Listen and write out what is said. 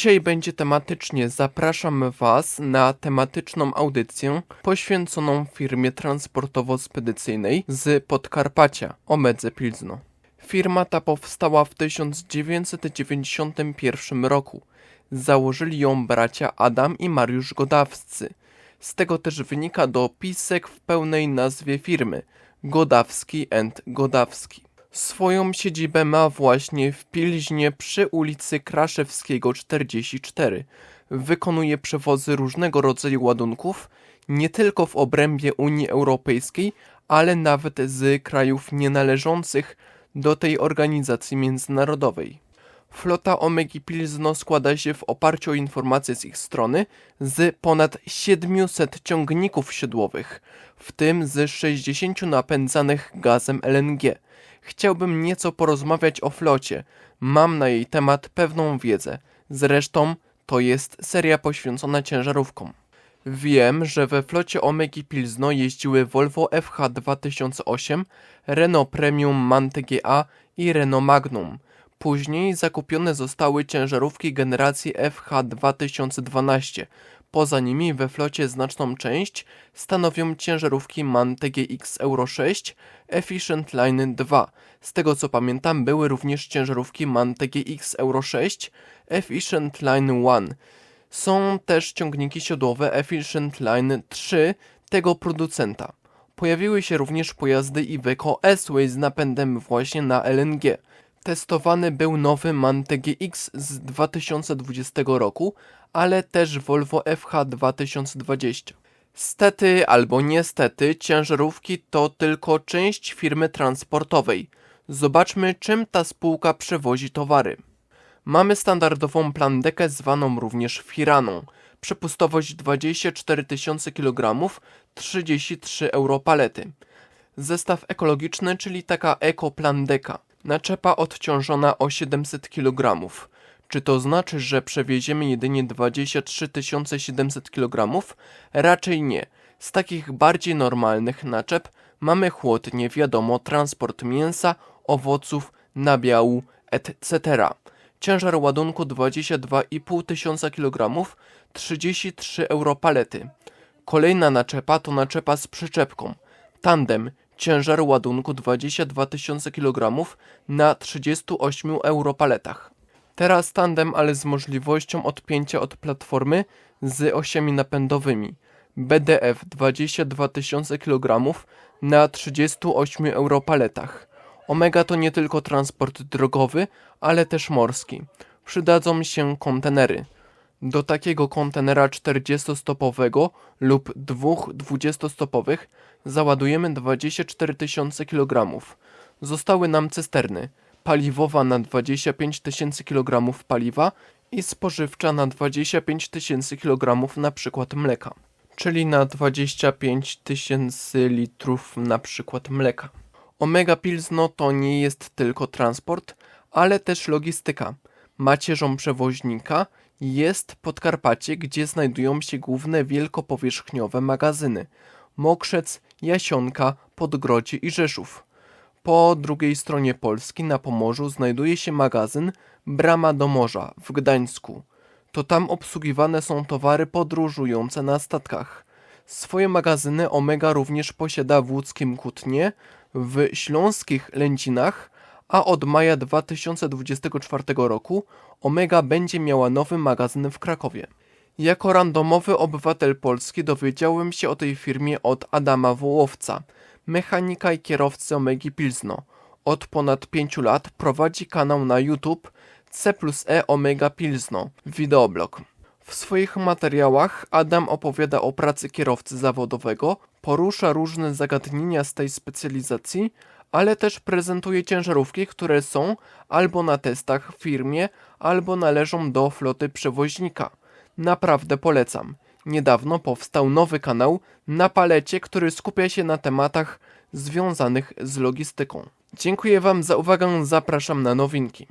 Dzisiaj będzie tematycznie. Zapraszam Was na tematyczną audycję poświęconą firmie transportowo-spedycyjnej z Podkarpacia, Omedze Pilzno. Firma ta powstała w 1991 roku. Założyli ją bracia Adam i Mariusz Godawscy. Z tego też wynika dopisek w pełnej nazwie firmy Godawski and Godawski. Swoją siedzibę ma właśnie w Pilźnie przy ulicy Kraszewskiego 44. Wykonuje przewozy różnego rodzaju ładunków, nie tylko w obrębie Unii Europejskiej, ale nawet z krajów nienależących do tej organizacji międzynarodowej. Flota Omegi Pilzno składa się w oparciu o informacje z ich strony z ponad 700 ciągników siodłowych, w tym z 60 napędzanych gazem LNG. Chciałbym nieco porozmawiać o flocie. Mam na jej temat pewną wiedzę. Zresztą to jest seria poświęcona ciężarówkom. Wiem, że we flocie Omegi Pilzno jeździły Volvo FH 2008, Renault Premium Mante GA i Renault Magnum. Później zakupione zostały ciężarówki generacji FH 2012. Poza nimi we flocie znaczną część stanowią ciężarówki MAN TGX Euro 6 Efficient Line 2. Z tego co pamiętam były również ciężarówki MAN TGX Euro 6 Efficient Line 1. Są też ciągniki siodłowe Efficient Line 3 tego producenta. Pojawiły się również pojazdy Iveco S-Way z napędem właśnie na LNG. Testowany był nowy MAN TGX z 2020 roku, ale też Volvo FH 2020. Stety albo niestety, ciężarówki to tylko część firmy transportowej. Zobaczmy, czym ta spółka przewozi towary. Mamy standardową plandekę zwaną również firaną. Przepustowość 24 tysiące kg, 33 euro palety. Zestaw ekologiczny, czyli taka ekoplandeka. Naczepa odciążona o 700 kg. Czy to znaczy, że przewieziemy jedynie 23 700 kg? Raczej nie. Z takich bardziej normalnych naczep mamy chłodnie, wiadomo, transport mięsa, owoców, nabiału, etc. Ciężar ładunku 22,5 tysiąca kg, 33 euro palety. Kolejna naczepa to naczepa z przyczepką. Tandem, ciężar ładunku 22 tysiące kg na 38 euro paletach. Teraz tandem, ale z możliwością odpięcia od platformy z osiami napędowymi. BDF 22 tysiące kg na 38 euro paletach. Omega to nie tylko transport drogowy, ale też morski. Przydadzą się kontenery. Do takiego kontenera 40-stopowego lub dwóch 20-stopowych załadujemy 24 tysiące kg. Zostały nam cysterny, paliwowa na 25 tysięcy kg paliwa i spożywcza na 25 tysięcy kg na przykład mleka, czyli na 25 tysięcy litrów na przykład mleka. Omega Pilzno to nie jest tylko transport, ale też logistyka. Macierzą przewoźnika jest Podkarpacie, gdzie znajdują się główne wielkopowierzchniowe magazyny Mokrzec, Jasionka, Podgrodzie i Rzeszów. Po drugiej stronie Polski na Pomorzu znajduje się magazyn Brama do Morza w Gdańsku. To tam obsługiwane są towary podróżujące na statkach. Swoje magazyny Omega również posiada w łódzkim Kutnie, w śląskich Lędzinach, a od maja 2024 roku Omega będzie miała nowy magazyn w Krakowie. Jako randomowy obywatel Polski dowiedziałem się o tej firmie od Adama Wołowca, mechanika i kierowcy Omegi Pilzno. Od ponad 5 lat prowadzi kanał na YouTube C plus E Omega Pilzno, wideoblog. W swoich materiałach Adam opowiada o pracy kierowcy zawodowego, porusza różne zagadnienia z tej specjalizacji, ale też prezentuje ciężarówki, które są albo na testach w firmie, albo należą do floty przewoźnika. Naprawdę polecam. Niedawno powstał nowy kanał na palecie, który skupia się na tematach związanych z logistyką. Dziękuję Wam za uwagę, zapraszam na nowinki.